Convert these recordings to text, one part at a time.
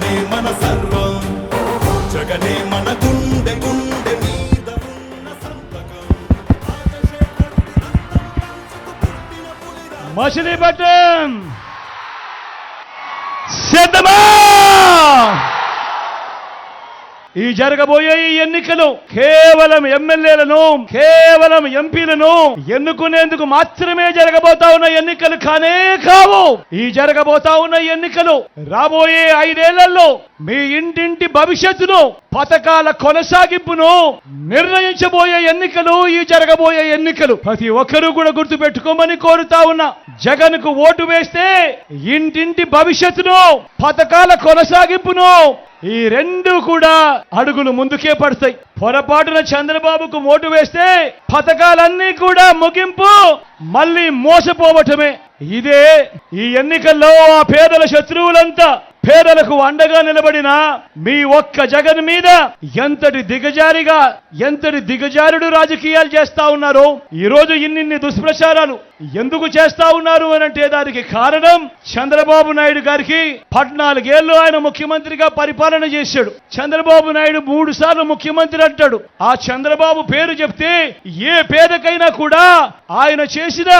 జగనే మన సర్వం. జగనే మన గుండె గుండె మీద ఉన్న సంతకం. మచిలీ పట్టం! సిద్ధమా! ఈ జరగబోయే ఈ ఎన్నికలు కేవలం ఎమ్మెల్యేలను కేవలం ఎంపీలను ఎన్నుకునేందుకు మాత్రమే జరగబోతా ఉన్న ఎన్నికలు కానే కావు. ఈ జరగబోతా ఉన్న ఎన్నికలు రాబోయే ఐదేళ్ళలో మీ ఇంటింటి భవిష్యత్తును పథకాల కొనసాగింపును నిర్ణయించబోయే ఎన్నికలు ఈ జరగబోయే ఎన్నికలు ప్రతి ఒక్కరూ కూడా గుర్తు పెట్టుకోమని కోరుతా ఉన్నా. జగన్కు ఓటు వేస్తే ఇంటింటి భవిష్యత్తును పథకాల కొనసాగింపును ఈ రెండు కూడా అడుగులు ముందుకే పడతాయి. పొరపాటున చంద్రబాబుకు ఓటు వేస్తే పథకాలన్నీ కూడా ముగింపు మళ్ళీ మోసపోవటమే. ఇదే ఈ ఎన్నికల్లో ఆ పేదల శత్రువులంతా పేదలకు అండగా నిలబడిన మీ ఒక్క జగన్ మీద ఎంతటి దిగజారిగా ఎంతటి దిగజారుడు రాజకీయాలు చేస్తా ఉన్నారు ఈ రోజు ఇన్నిన్ని దుష్ప్రచారాలు ఎందుకు చేస్తా ఉన్నారు అనంటే దానికి కారణం చంద్రబాబు నాయుడు గారికి పద్నాలుగేళ్ళు ఆయన ముఖ్యమంత్రిగా పరిపాలన చేశాడు. చంద్రబాబు నాయుడు మూడు సార్లు ముఖ్యమంత్రి అంటాడు. ఆ చంద్రబాబు పేరు చెప్తే ఏ పేదకైనా కూడా ఆయన చేసిన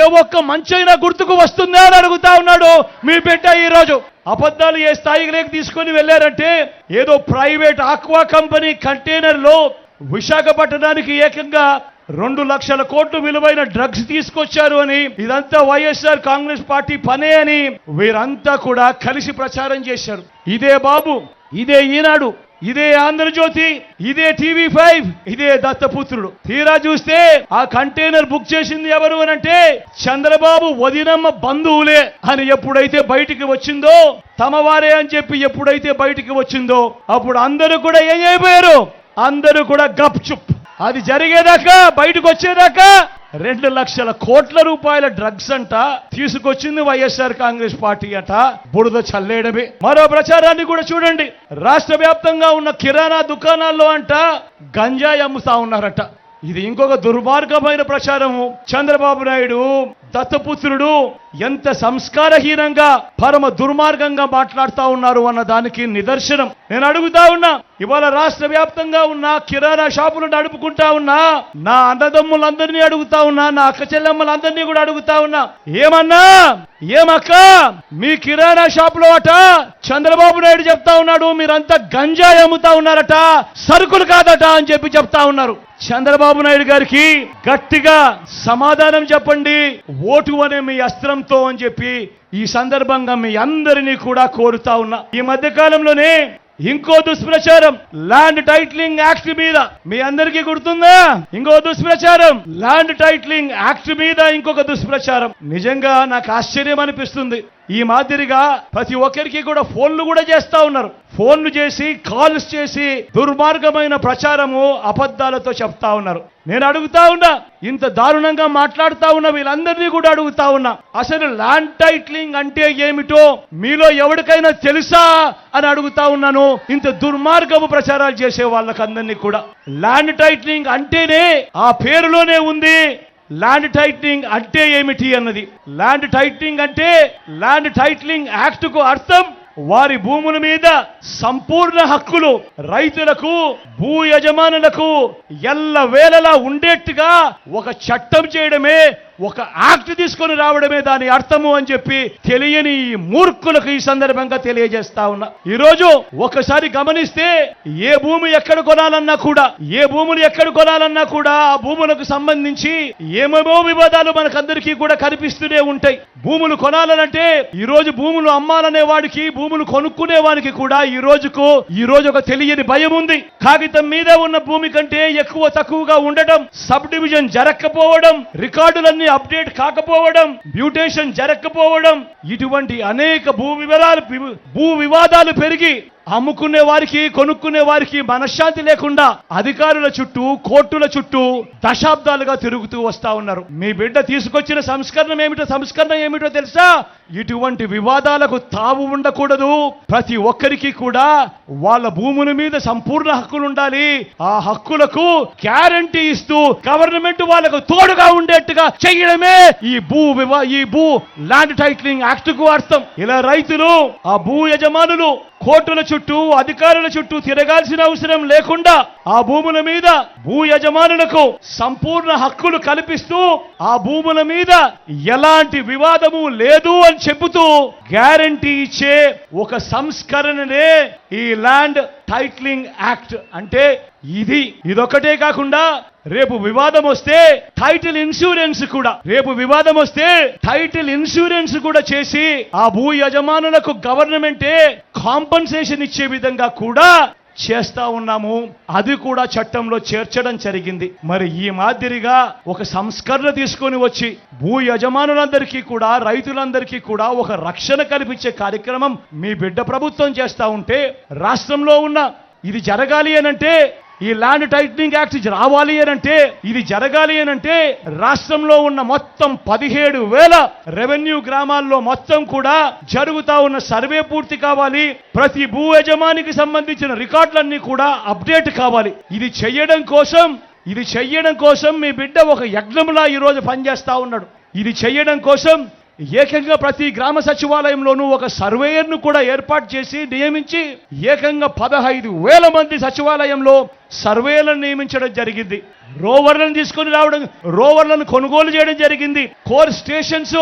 ఏ ఒక్క మంచైనా గుర్తుకు వస్తుందా అని అడుగుతా ఉన్నాడు మీ బిడ్డ ఈ రోజు అబద్ధాలు ఏ స్థాయికి లేక తీసుకొని వెళ్ళారంటే ఏదో ప్రైవేట్ ఆక్వా కంపెనీ కంటైనర్లో విశాఖపట్నానికి ఏకంగా రెండు లక్షల కోట్లు విలువైన డ్రగ్స్ తీసుకొచ్చారు అని ఇదంతా వైఎస్ఆర్ కాంగ్రెస్ పార్టీ పనే అని వీరంతా కూడా కలిసి ప్రచారం చేశారు. ఇదే బాబు ఇదే ఈనాడు. ఇదే ఆంధ్రజ్యోతి ఇదే టీవీ ఫైవ్ ఇదే దత్తపుత్రుడు. తీరా చూస్తే ఆ కంటైనర్ బుక్ చేసింది ఎవరు అని అంటే చంద్రబాబు వదినమ్మ బంధువులే అని ఎప్పుడైతే బయటికి వచ్చిందో తమవారే అని చెప్పి ఎప్పుడైతే బయటికి వచ్చిందో అప్పుడు అందరూ కూడా ఏం అయిపోయారు? అందరూ కూడా గప్ చుప్ అది జరిగేదాకా బయటకు వచ్చేదాకా రెండు లక్షల కోట్ల రూపాయల డ్రగ్స్ అంట. తీసుకొచ్చింది వైఎస్ఆర్ కాంగ్రెస్ పార్టీ అట. బురద చల్లేయడమే. మరో ప్రచారాన్ని కూడా చూడండి. రాష్ట్ర వ్యాప్తంగా ఉన్న కిరాణా దుకాణాల్లో అంట గంజాయి అమ్ముతా ఉన్నారట. ఇది ఇంకొక దుర్మార్గమైన ప్రచారము. చంద్రబాబు నాయుడు దత్తపుత్రుడు ఎంత సంస్కారహీనంగా పరమ దుర్మార్గంగా మాట్లాడుతా ఉన్నారు అన్న దానికి నిదర్శనం. నేను అడుగుతా ఉన్నా ఇవాళ రాష్ట్ర వ్యాప్తంగా ఉన్న కిరాణా షాపులు నడుపుకుంటా ఉన్నా నా అన్నదమ్ములందరినీ అడుగుతా ఉన్నా నా అక్క చెల్లెమ్మలందరినీ కూడా అడుగుతా ఉన్నా ఏమన్నా? ఏమక్క? మీ కిరాణా షాపులో అట చంద్రబాబు నాయుడు చెప్తా ఉన్నాడు మీరంతా గంజాయి అమ్ముతా ఉన్నారట సరుకులు కాదట అని చెప్పి చెప్తా ఉన్నారు. చంద్రబాబు నాయుడు గారికి గట్టిగా సమాధానం చెప్పండి. ఓటు అనే మీ అస్త్రంతో అని చెప్పి ఈ సందర్భంగా మీ అందరినీ కూడా కోరుతా ఉన్నా. ఈ మధ్య కాలంలోనే ఇంకో దుష్ప్రచారం ల్యాండ్ టైటిలింగ్ యాక్ట్ మీద. మీ అందరికీ గుర్తుందా? ఇంకో దుష్ప్రచారం ల్యాండ్ టైటిలింగ్ యాక్ట్ మీద ఇంకొక దుష్ప్రచారం. నిజంగా నాకు ఆశ్చర్యం అనిపిస్తుంది. ఈ మాదిరిగా ప్రతి ఒక్కరికి కూడా ఫోన్లు కూడా చేస్తా ఉన్నారు. ఫోన్లు చేసి కాల్స్ చేసి దుర్మార్గమైన ప్రచారము అబద్ధాలతో చెప్తా ఉన్నారు. నేను అడుగుతా ఉన్నా ఇంత దారుణంగా మాట్లాడుతా ఉన్న వీళ్ళందరినీ కూడా అడుగుతా ఉన్నా. అసలు ల్యాండ్ టైట్లింగ్ అంటే ఏమిటో మీలో ఎవరికైనా తెలుసా అని అడుగుతా ఉన్నాను. ఇంత దుర్మార్గపు ప్రచారాలు చేసే వాళ్ళకందరినీ కూడా. ల్యాండ్ టైట్లింగ్ అంటేనే ఆ పేరులోనే ఉంది. ల్యాండ్ టైటిలింగ్ అంటే ఏమిటి అన్నది. ల్యాండ్ టైటిలింగ్ అంటే ల్యాండ్ టైటిలింగ్ యాక్ట్కు అర్థం వారి భూముల మీద సంపూర్ణ హక్కులు రైతులకు భూ యజమానులకు ఎల్ల వేళలా ఉండేట్టుగా ఒక చట్టం చేయడమే ఒక యాక్ట్ తీసుకొని రావడమే దాని అర్థము అని చెప్పి తెలియని ఈ మూర్ఖులకు ఈ సందర్భంగా తెలియజేస్తా ఉన్నా. ఈ రోజు ఒకసారి గమనిస్తే ఏ భూమి ఎక్కడ కొనాలన్నా కూడా ఏ భూములు ఎక్కడ కొనాలన్నా కూడా ఆ భూములకు సంబంధించి ఏమేమో వివాదాలు మనకందరికీ కూడా కనిపిస్తూనే ఉంటాయి. భూములు కొనాలనంటే ఈ రోజు భూములు అమ్మాలనే వాడికి భూములు కొనుక్కునే వానికి కూడా ఈ రోజుకు ఈ రోజు ఒక తెలియని భయం ఉంది. కాగితం మీద ఉన్న భూమి కంటే ఎక్కువ తక్కువగా ఉండటం సబ్ డివిజన్ జరగకపోవడం రికార్డులన్నీ అప్డేట్ కాకపోవడం బ్యూటేషన్ జరగకపోవడం ఇటువంటి అనేక భూ వివరాలు భూ వివాదాలు పెరిగి అమ్ముకునే వారికి కొనుక్కునే వారికి మనశ్శాంతి లేకుండా అధికారుల చుట్టూ కోర్టుల చుట్టూ దశాబ్దాలుగా తిరుగుతూ వస్తా ఉన్నారు. మీ బిడ్డ తీసుకొచ్చిన సంస్కరణ ఏమిటో సంస్కరణ ఏమిటో తెలుసా? ఇటువంటి వివాదాలకు తావు ఉండకూడదు. ప్రతి ఒక్కరికి కూడా వాళ్ళ భూముల మీద సంపూర్ణ హక్కులు ఉండాలి. ఆ హక్కులకు గ్యారంటీ ఇస్తూ గవర్నమెంట్ వాళ్ళకు తోడుగా ఉండేట్టుగా చేయడమే ఈ భూ వివా ఈ భూ ల్యాండ్ టైటిలింగ్ యాక్ట్కు అర్థం. ఇలా రైతులు ఆ భూ యజమానులు కోర్టుల చుట్టూ అధికారుల చుట్టూ తిరగాల్సిన అవసరం లేకుండా ఆ భూముల మీద భూ యజమానులకు సంపూర్ణ హక్కులు కల్పిస్తూ ఆ భూముల మీద ఎలాంటి వివాదము లేదు అని చెబుతూ గ్యారంటీ ఇచ్చే ఒక సంస్కరణనే ఈ ల్యాండ్ టైట్లింగ్ యాక్ట్ అంటే ఇది. ఇదొక్కటే కాకుండా రేపు వివాదం వస్తే టైటిల్ ఇన్సూరెన్స్ కూడా. రేపు వివాదం వస్తే టైటిల్ ఇన్సూరెన్స్ కూడా చేసి ఆ భూ యజమానులకు గవర్నమెంటే కాంపన్సేషన్ ఇచ్చే విధంగా కూడా చేస్తా ఉన్నాము. అది కూడా చట్టంలో చేర్చడం జరిగింది. మరి ఈ మాదిరిగా ఒక సంస్కరణ తీసుకొని వచ్చి భూ యజమానులందరికీ కూడా రైతులందరికీ కూడా ఒక రక్షణ కల్పించే కార్యక్రమం మీ బిడ్డ ప్రభుత్వం చేస్తా ఉంటే రాష్ట్రంలో ఉన్న ఇది జరగాలి అనంటే ఈ ల్యాండ్ టైటనింగ్ యాక్ట్ రావాలి అనంటే ఇది జరగాలి అనంటే రాష్ట్రంలో ఉన్న మొత్తం పదిహేడు వేల రెవెన్యూ గ్రామాల్లో మొత్తం కూడా జరుగుతా ఉన్న సర్వే పూర్తి కావాలి. ప్రతి భూ యజమానికి సంబంధించిన రికార్డులన్నీ కూడా అప్డేట్ కావాలి. ఇది చెయ్యడం కోసం ఇది చెయ్యడం కోసం మీ బిడ్డ ఒక యజ్ఞంలా ఈరోజు పనిచేస్తా ఉన్నాడు. ఇది చెయ్యడం కోసం ఏకంగా ప్రతి గ్రామ సచివాలయంలోనూ ఒక సర్వేయర్ను కూడా ఏర్పాటు చేసి నియమించి ఏకంగా పదహైదు వేల మంది సచివాలయంలో సర్వేలను నియమించడం జరిగింది. రోవర్లను తీసుకొని రావడం రోవర్లను కొనుగోలు చేయడం జరిగింది. కోర్ స్టేషన్స్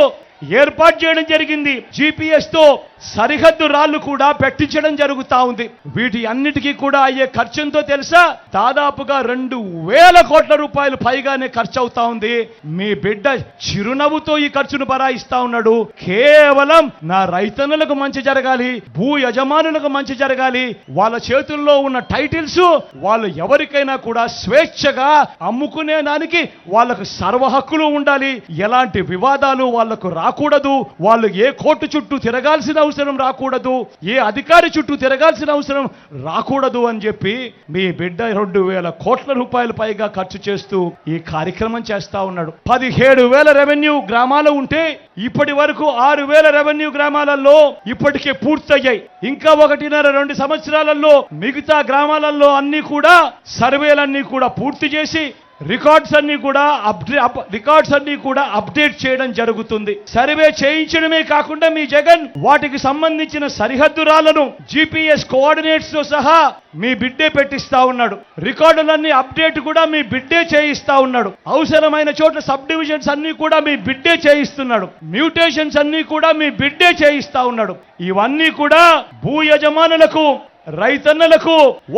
ఏర్పాటు చేయడం జరిగింది. GPS తో సరిహద్దు రాళ్ళు కూడా పెట్టించడం జరుగుతా ఉంది. వీటి అన్నిటికీ కూడా అయ్యే ఖర్చు ఎంతో తెలుసా? దాదాపుగా రెండు వేల కోట్ల రూపాయలు పైగానే ఖర్చు అవుతా ఉంది. మీ బిడ్డ చిరునవ్వుతో ఈ ఖర్చును బరాయిస్తా ఉన్నాడు. కేవలం నా రైతన్నులకు మంచి జరగాలి భూ యజమానులకు మంచి జరగాలి వాళ్ళ చేతుల్లో ఉన్న టైటిల్స్ వాళ్ళు ఎవరికైనా కూడా స్వేచ్ఛగా అమ్ముకునే దానికి వాళ్ళకు సర్వ హక్కులు ఉండాలి. ఎలాంటి వివాదాలు వాళ్ళకు రాకూడదు. వాళ్ళు ఏ కోర్టు చుట్టూ తిరగాల్సిన అవసరం రాకూడదు. ఏ అధికారి చుట్టూ తిరగాల్సిన అవసరం రాకూడదు అని చెప్పి మీ బిడ్డ రెండు వేల కోట్ల రూపాయల పైగా ఖర్చు చేస్తూ ఈ కార్యక్రమం చేస్తా ఉన్నాడు. పదిహేడు వేల రెవెన్యూ గ్రామాలు ఉంటే ఇప్పటి వరకు ఆరు వేల రెవెన్యూ గ్రామాలలో ఇప్పటికే పూర్తయ్యాయి. ఇంకా ఒకటిన్నర రెండు సంవత్సరాలలో మిగతా గ్రామాలలో అన్ని కూడా సర్వేలన్నీ కూడా పూర్తి చేసి రికార్డ్స్ అన్ని కూడా అప్డే అప్- రికార్డ్స్ అన్ని కూడా అప్డేట్ చేయడం జరుగుతుంది. సర్వే చేయించడమే కాకుండా మీ జగన్ వాటికి సంబంధించిన సరిహద్దు రాళ్ళను జిపిఎస్ కోఆర్డినేట్స్తో సహా మీ బిడ్డే పెట్టిస్తా ఉన్నాడు. రికార్డులన్నీ అప్డేట్ కూడా మీ బిడ్డే చేయిస్తా ఉన్నాడు. అవసరమైన చోట్ల సబ్ డివిజన్స్ అన్ని కూడా మీ బిడ్డే చేయిస్తున్నాడు. మ్యూటేషన్స్ అన్ని కూడా మీ బిడ్డే చేయిస్తా ఉన్నాడు. ఇవన్నీ కూడా భూ యజమానులకు రైతన్నలకు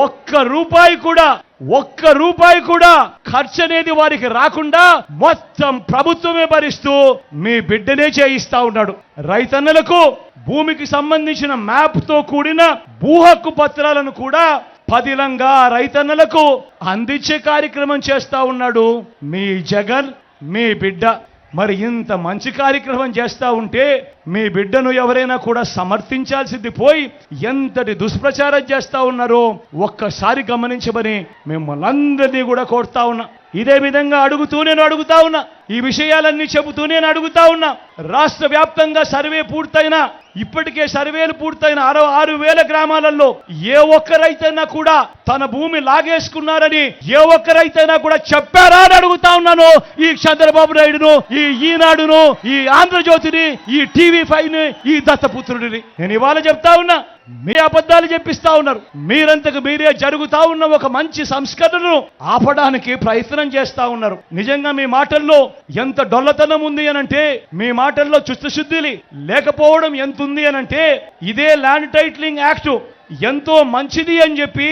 ఒక్క రూపాయి కూడా ఒక్క రూపాయి కూడా ఖర్చు అనేది వారికి రాకుండా మొత్తం ప్రభుత్వమే భరిస్తూ మీ బిడ్డనే చేయిస్తా ఉన్నాడు. రైతన్నలకు భూమికి సంబంధించిన మ్యాప్తో కూడిన భూ హక్కు పత్రాలను కూడా పదిలంగా రైతన్నలకు అందించే కార్యక్రమం చేస్తా ఉన్నాడు మీ జగన్ మీ బిడ్డ. మరి ఇంత మంచి కార్యక్రమం చేస్తూ ఉంటే మీ బిడ్డను ఎవరైనా కూడా సమర్థించాల్సింది పోయి ఎంతటి దుష్ప్రచారం చేస్తా ఉన్నారో ఒక్కసారి గమనించమని మిమ్మల్ని అందరినీ కూడా కోరుతా ఉన్నా. ఇదే విధంగా అడుగుతూ నేను అడుగుతా ఉన్నా. ఈ విషయాలన్నీ చెబుతూ నేను అడుగుతా ఉన్నా. రాష్ట్ర వ్యాప్తంగా సర్వే పూర్తయిన ఇప్పటికే సర్వేలు పూర్తయిన అరవై ఆరు వేల గ్రామాలలో ఏ ఒక్కరైతేనా కూడా తన భూమి లాగేసుకున్నారని ఏ ఒక్కరైతేనా కూడా చెప్పారా అని అడుగుతా ఉన్నాను. ఈ చంద్రబాబు నాయుడును ఈ ఈనాడును ఈ ఆంధ్రజ్యోతిని ఈ టీవీ ఫైవ్ని ఈ దత్తపుత్రుడిని నేను ఇవాళ చెప్తా ఉన్నా. మీ అబద్ధాలు చెప్పిస్తా ఉన్నారు. మీరంతకు మీరే జరుగుతా ఉన్న ఒక మంచి సంస్కరణను ఆపడానికి ప్రయత్నం చేస్తా ఉన్నారు. నిజంగా మీ మాటల్లో ఎంత డొల్లతనం ఉంది అనంటే మీ మాటల్లో చిత్తశుద్ధి లేకపోవడం ఎంత ఉంది అనంటే ఇదే ల్యాండ్ టైట్లింగ్ యాక్ట్ ఎంతో మంచిది అని చెప్పి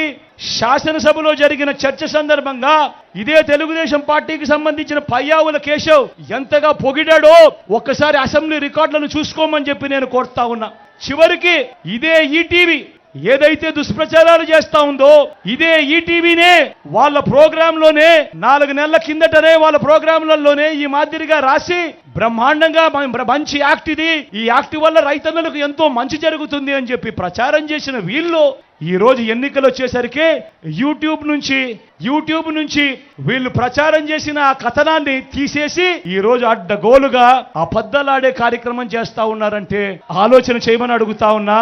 శాసనసభలో జరిగిన చర్చ సందర్భంగా ఇదే తెలుగుదేశం పార్టీకి సంబంధించిన పయ్యావుల కేశవ్ ఎంతగా పొగిడాడో ఒక్కసారి అసెంబ్లీ రికార్డులను చూసుకోమని చెప్పి నేను కోరుతా ఉన్నా. చివరికి ఇదే ఈటీవీ ఏదైతే దుష్ప్రచారాలు చేస్తా ఉందో ఇదే ఈటీవీనే వాళ్ళ ప్రోగ్రాంలోనే నాలుగు నెలల కిందటనే వాళ్ళ ప్రోగ్రాంలలోనే ఈ మాదిరిగా రాసి బ్రహ్మాండంగా మంచి యాక్ట్ ఇది. ఈ యాక్ట్ వల్ల రైతన్నలకు ఎంతో మంచి జరుగుతుంది అని చెప్పి ప్రచారం చేసిన వీళ్ళు ఈ రోజు ఎన్నికలు వచ్చేసరికి యూట్యూబ్ నుంచి యూట్యూబ్ నుంచి వీళ్ళు ప్రచారం చేసిన ఆ కథనాన్ని తీసేసి ఈ రోజు అడ్డగోలుగా అబద్ధలాడే కార్యక్రమం చేస్తా ఉన్నారంటే ఆలోచన చేయమని అడుగుతా ఉన్నా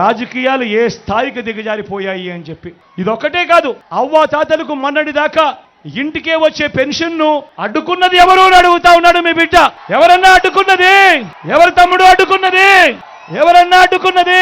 రాజకీయాలు ఏ స్థాయికి దిగజారిపోయాయి అని చెప్పి. ఇదొక్కటే కాదు అవ్వ తాతలకు మొన్నటి దాకా ఇంటికే వచ్చే పెన్షన్ను అడ్డుకున్నది ఎవరు అడుగుతా ఉన్నాడు మీ బిడ్డ. ఎవరన్నా అడ్డుకున్నది? ఎవరు తమ్ముడు అడ్డుకున్నది? ఎవరన్నా అడ్డుకున్నది?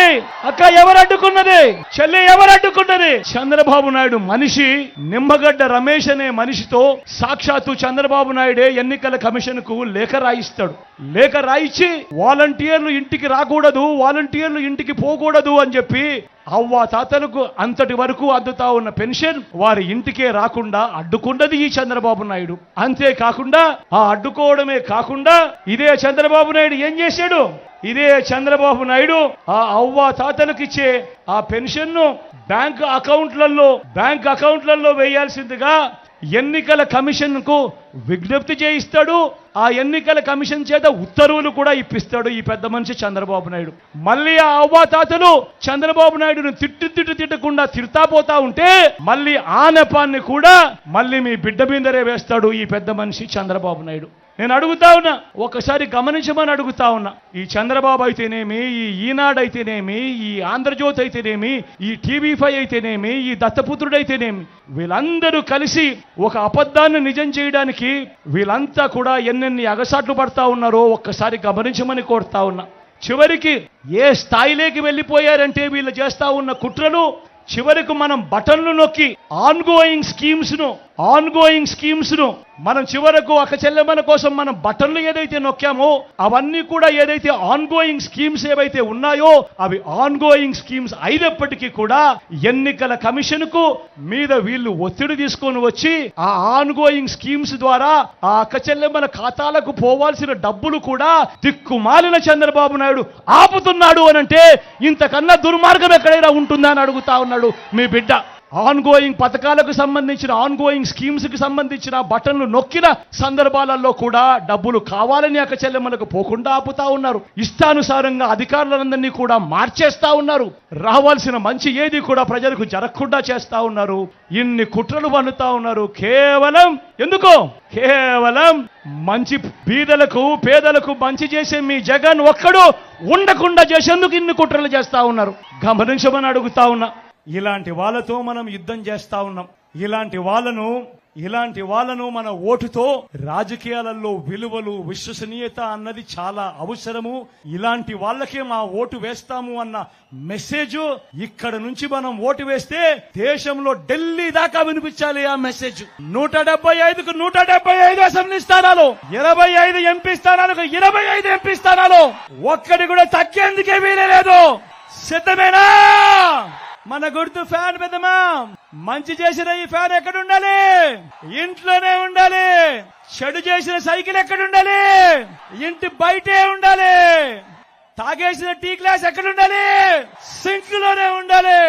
అక్క ఎవరు అడ్డుకున్నది? చెల్లి ఎవరు అడ్డుకున్నది? చంద్రబాబు నాయుడు మనిషి నిమ్మగడ్డ రమేష్ అనే మనిషితో సాక్షాత్తు చంద్రబాబు నాయుడే ఎన్నికల కమిషన్కు లేఖ రాయిస్తాడు. లేఖ రాయిచ్చి వాలంటీర్లు ఇంటికి రాకూడదు వాలంటీర్లు ఇంటికి పోకూడదు అని చెప్పి అవ్వ తాతలకు అంతటి వరకు అందుతా ఉన్న పెన్షన్ వారి ఇంటికే రాకుండా అడ్డుకున్నది ఈ చంద్రబాబు నాయుడు. అంతేకాకుండా ఆ అడ్డుకోవడమే కాకుండా ఇదే చంద్రబాబు నాయుడు ఏం చేశాడు? ఇదే చంద్రబాబు నాయుడు ఆ అవ్వ తాతలకు ఇచ్చే ఆ పెన్షన్ను బ్యాంక్ అకౌంట్లలో బ్యాంక్ అకౌంట్లలో వేయాల్సిందిగా ఎన్నికల కమిషన్కు విజ్ఞప్తి చేయిస్తాడు. ఆ ఎన్నికల కమిషన్ చేత ఉత్తర్వులు కూడా ఇప్పిస్తాడు ఈ పెద్ద మనిషి చంద్రబాబు నాయుడు. మళ్ళీ ఆ అవ్వాతాతలు చంద్రబాబు నాయుడును తిట్టు తిట్టు తిట్టకుండా తిడతా పోతా ఉంటే మళ్ళీ ఆ నెపాన్ని కూడా మళ్ళీ మీ బిడ్డ మీదరే వేస్తాడు ఈ పెద్ద మనిషి చంద్రబాబు నాయుడు. నేను అడుగుతా ఉన్నా. ఒకసారి గమనించమని అడుగుతా ఉన్నా. ఈ చంద్రబాబు అయితేనేమి ఈ ఈనాడు అయితేనేమి ఈ ఆంధ్రజ్యోతి అయితేనేమి ఈ టీవీ ఫైవ్ అయితేనేమి ఈ దత్తపుత్రుడు అయితేనేమి వీళ్ళందరూ కలిసి ఒక అబద్ధాన్ని నిజం చేయడానికి వీళ్ళంతా కూడా ఎన్నెన్ని అగసాట్లు పడతా ఉన్నారో ఒక్కసారి గమనించమని కోరుతా ఉన్నా. చివరికి ఏ స్థాయిలోకి వెళ్ళిపోయారంటే వీళ్ళు చేస్తా ఉన్న కుట్రలు చివరికి మనం బటన్లు నొక్కి ఆన్ గోయింగ్ స్కీమ్స్ను ఆన్ గోయింగ్ స్కీమ్స్ను మనం చివరకు ఒక చెల్లెమల కోసం మనం బటన్లు ఏదైతే నొక్కామో అవన్నీ కూడా ఏదైతే ఆన్ గోయింగ్ స్కీమ్స్ ఏవైతే ఉన్నాయో అవి ఆన్ గోయింగ్ స్కీమ్స్ అయినప్పటికీ కూడా ఎన్నికల కమిషన్కు మీద వీళ్ళు ఒత్తిడి తీసుకొని వచ్చి ఆ ఆన్ గోయింగ్ స్కీమ్స్ ద్వారా ఆ అక్క చెల్లెమ్మల ఖాతాలకు పోవాల్సిన డబ్బులు కూడా దిక్కుమాలిన చంద్రబాబు నాయుడు ఆపుతున్నాడు అనంటే ఇంతకన్నా దుర్మార్గం ఎక్కడైనా ఉంటుందా అని అడుగుతా అన్నాడు మీ బిడ్డ ఆన్ గోయింగ్ పథకాలకు సంబంధించిన ఆన్గోయింగ్ స్కీమ్స్కి సంబంధించిన బటన్లు నొక్కిన సందర్భాలలో కూడా డబ్బులు కావాలని అక్క చెల్లెమ్మలకు పోకుండా ఆపుతా ఉన్నారు. ఇష్టానుసారంగా అధికారులందరినీ కూడా మార్చేస్తా ఉన్నారు. రావాల్సిన మంచి ఏది కూడా ప్రజలకు జరగకుండా చేస్తా ఉన్నారు. ఇన్ని కుట్రలు పన్నుతా ఉన్నారు. కేవలం ఎందుకో? కేవలం మంచి బీదలకు పేదలకు మంచి చేసే మీ జగన్ ఒక్కడు ఉండకుండా చేసేందుకు ఇన్ని కుట్రలు చేస్తా ఉన్నారు. గమనించమని అడుగుతా ఉన్నా. ఇలాంటి వాళ్ళతో మనం యుద్ధం చేస్తా ఉన్నాం. ఇలాంటి వాళ్ళను ఇలాంటి వాళ్ళను మన ఓటుతో రాజకీయాలలో విలువలు విశ్వసనీయత అన్నది చాలా అవసరము. ఇలాంటి వాళ్ళకే మా ఓటు వేస్తాము అన్న మెసేజ్ ఇక్కడ నుంచి మనం ఓటు వేస్తే దేశంలో ఢిల్లీ దాకా వినిపించాలి ఆ మెసేజ్. నూట డెబ్బై ఐదుకు నూట డెబ్బై ఐదు అసెంబ్లీ స్థానాలు ఇరవై ఐదు ఎంపీ స్థానాలకు ఇరవై ఐదు ఎంపీ స్థానాలు. ఒక్కడి కూడా తగ్గేందుకే వీలేదు సిద్ధమేనా? మన గుర్తు ఫ్యాన్ పెద్దమా మంచి చేసిన ఈ ఫ్యాన్ ఎక్కడ ఉండాలి ఇంట్లోనే ఉండాలి. చెడు చేసిన సైకిల్ ఎక్కడ ఉండాలి ఇంటి బయటే ఉండాలి. తాగేసిన టీ గ్లాస్ ఎక్కడ ఉండాలి సింక్లోనే ఉండాలి.